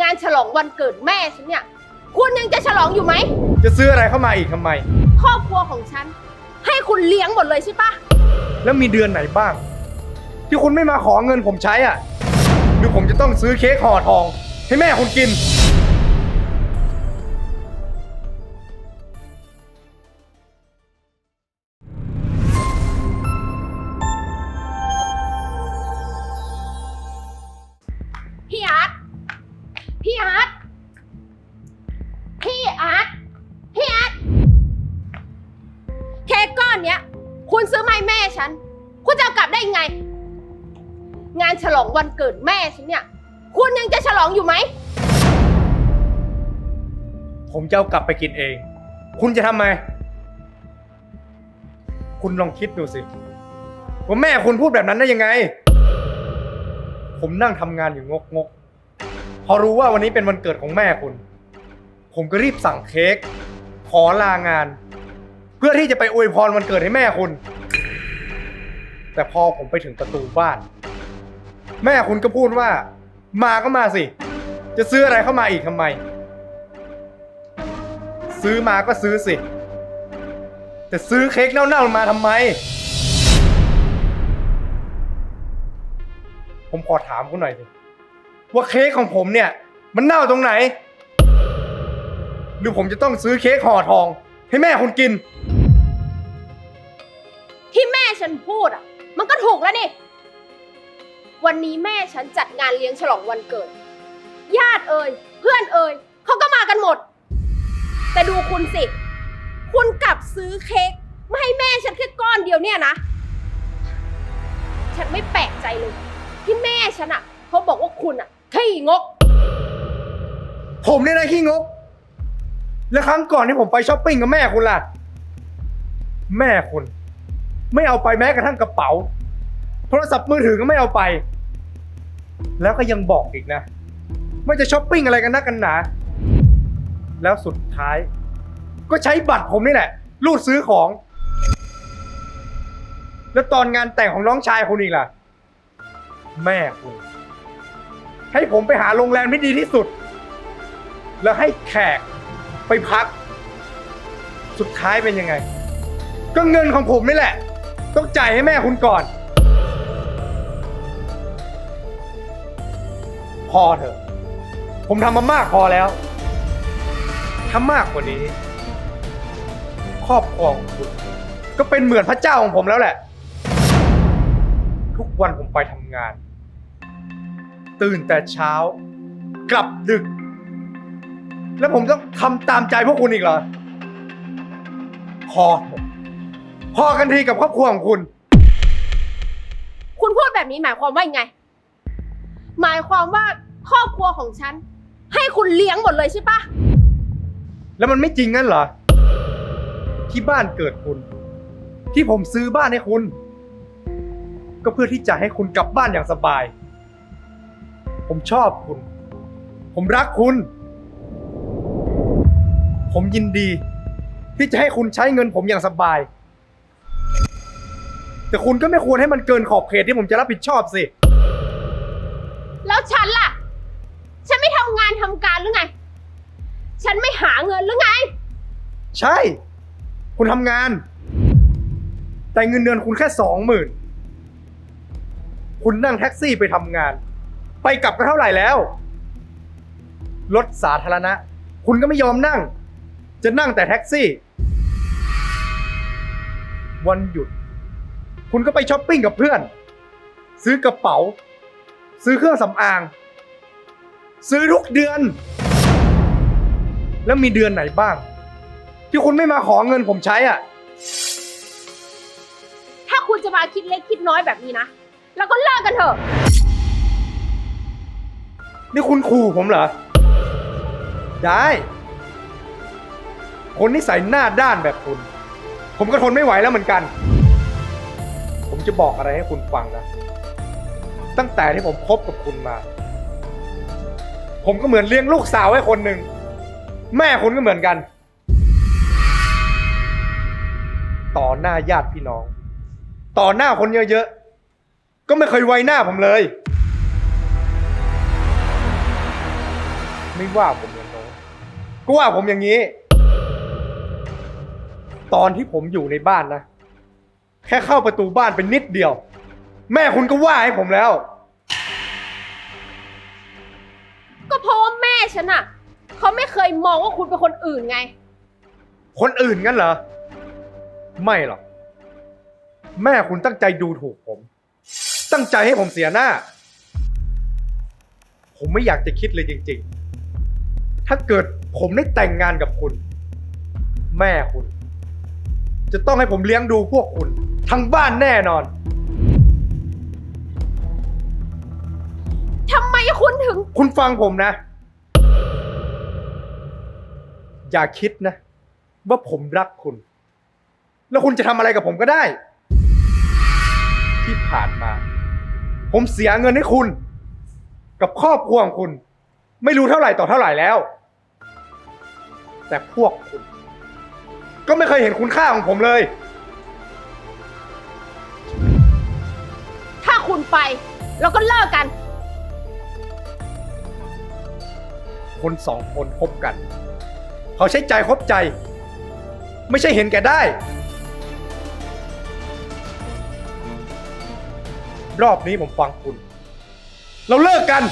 งานฉลองวันเกิดแม่ฉันเนี่ย คุณยังจะฉลองอยู่ไหม จะซื้ออะไรเข้ามาอีกทำไม ครอบครัวของฉัน ให้คุณเลี้ยงหมดเลยใช่ปะแล้วมีเดือนไหนบ้าง ที่คุณไม่มาขอเงินผมใช้อะหรือผมจะต้องซื้อเค้กห่อทอง ให้แม่คุณกิน ฉัน คุณจะเอากลับได้ยังไง งานฉลองวันเกิดแม่ฉันเนี่ย คุณยังจะฉลองอยู่ไหม ผมจะเอากลับไปกินเอง คุณจะทำไม คุณลองคิดดูสิ ว่าแม่คุณพูดแบบนั้นได้ยังไง ผมนั่งทำงานอยู่งกงกๆพอรู้ว่าวันนี้เป็นวันเกิดของแม่คุณ ผมก็รีบสั่งเค้กขอลางาน เพื่อที่จะไปอวยพรวันเกิดให้แม่คุณ แต่พอผมไปถึงประตูบ้าน แม่คุณก็พูดว่า มาก็มาสิ จะซื้ออะไรเข้ามาอีกทำไม ซื้อมาก็ซื้อสิ แต่ซื้อเค้กเน่าๆมาทำไม ผมขอถามคุณหน่อยสิว่าเค้กของผมเนี่ย มันเน่าตรงไหน หรือผมจะต้องซื้อเค้กห่อทอง ให้แม่คุณกิน ที่แม่ฉันพูดอะ ถูกแล้วนี่ วันนี้แม่ฉันจัดงานเลี้ยงฉลองวันเกิด ญาติเอ่ยเพื่อนเอ่ยเขาก็มากันหมด แต่ดูคุณสิ คุณกลับซื้อเค้กมาให้แม่ฉันแค่ก้อนเดียวเนี่ยนะ ฉันไม่แปลกใจเลย ที่แม่ฉันอะเขาบอกว่าคุณอะขี้งก ผมเนี่ยนะขี้งก แล้วครั้งก่อนที่ผมไปช้อปปิ้งกับแม่คุณล่ะ แม่คุณ ไม่เอาไปแม้กระทั่งกระเป๋า โทรศัพท์มือถือก็ไม่เอาไป แล้วก็ยังบอกอีกนะว่าจะช้อปปิ้งอะไรกันนักกันหนา แล้วสุดท้าย ก็ใช้บัตรผมนี่แหละ รูดซื้อของ แล้วตอนงานแต่งของน้องชายคุณอีกล่ะ แม่คุณให้ผมไปหาโรงแรมที่ดีที่สุด แล้วให้แขกไปพัก สุดท้ายเป็นยังไง ก็เงินของผมนี่แหละ ต้องจ่ายให้แม่คุณก่อน พอเถอะ ผมทำมามากพอแล้ว ถ้ามากกว่านี้ ครอบครองคุณ ก็เป็นเหมือนพระเจ้าของผมแล้วแหละ ทุกวันผมไปทำงาน ตื่นแต่เช้า กลับดึก แล้วผมต้องทำตามใจพวกคุณอีกเหรอ พอเถอะพอกันทีกับครอบครัวของคุณ คุณพูดแบบนี้หมายความว่ายังไง หมายความว่าครอบครัวของฉัน ให้คุณเลี้ยงหมดเลยใช่ปะแล้วมันไม่จริงงั้นเหรอ ที่บ้านเกิดคุณ ที่ผมซื้อบ้านให้คุณ ก็เพื่อที่จะให้คุณกลับบ้านอย่างสบาย ผมชอบคุณ ผมรักคุณ ผมยินดี ที่จะให้คุณใช้เงินผมอย่างสบาย แต่คุณก็ไม่ควรให้มันเกินขอบเขตที่ผมจะรับผิดชอบสิ แล้วฉันล่ะ ฉันไม่ทำงานทำการหรือไง ฉันไม่หาเงินหรือไง ใช่ คุณทำงาน แต่เงินเดือนคุณแค่สองหมื่นคุณนั่งแท็กซี่ไปทำงาน ไปกลับก็เท่าไหร่แล้วรถสาธารณะ คุณก็ไม่ยอมนั่ง จะนั่งแต่แท็กซี่ วันหยุด คุณก็ไปช้อปปิ้งกับเพื่อน ซื้อกระเป๋า ซื้อเครื่องสำอาง ซื้อทุกเดือน แล้วมีเดือนไหนบ้าง ที่คุณไม่มาขอเงินผมใช้อะ ถ้าคุณจะมาคิดเล็กคิดน้อยแบบนี้นะ แล้วก็เลิกกันเถอะ นี่คุณขู่ผมเหรอ ได้ คนนิสัยหน้าด้านแบบคุณ ผมก็ทนไม่ไหวแล้วเหมือนกัน ผมจะบอกอะไรให้คุณฟังนะ ตั้งแต่ที่ผมคบกับคุณมา ผมก็เหมือนเลี้ยงลูกสาวให้คนหนึ่ง แม่คุณก็เหมือนกัน ต่อหน้าญาติพี่น้อง ต่อหน้าคนเยอะๆ ก็ไม่เคยไว้หน้าผมเลย ไม่ว่าผมอย่างโน้นก็ว่าผมอย่างนี้ ตอนที่ผมอยู่ในบ้านนะ แค่เข้าประตูบ้านเป็นนิดเดียว แม่คุณก็ว่าให้ผมแล้ว ก็เพราะว่าแม่ฉันอะเขาไม่เคยมองว่าคุณเป็นคนอื่นไง คนอื่นงั้นเหรอ ไม่หรอก แม่คุณตั้งใจดูถูกผม ตั้งใจให้ผมเสียหน้า ผมไม่อยากจะคิดเลยจริง ๆ ถ้าเกิดผมได้แต่งงานกับคุณ แม่คุณ จะต้องให้ผมเลี้ยงดูพวกคุณ ทั้งบ้านแน่นอน ทำไมคุณถึง คุณฟังผมนะ อย่าคิดนะ ว่าผมรักคุณ แล้วคุณจะทำอะไรกับผมก็ได้ ที่ผ่านมา ผมเสียเงินให้คุณ กับครอบครัวของคุณ ไม่รู้เท่าไหร่ต่อเท่าไหร่แล้ว แต่พวกคุณ ก็ไม่เคยเห็นคุณค่าของผมเลย ถ้าคุณไปแล้วก็เลิกกัน คนสองคนคบกัน เขาใช้ใจคบใจ ไม่ใช่เห็นแก่ได้ รอบนี้ผมฟังคุณ เราเลิกกัน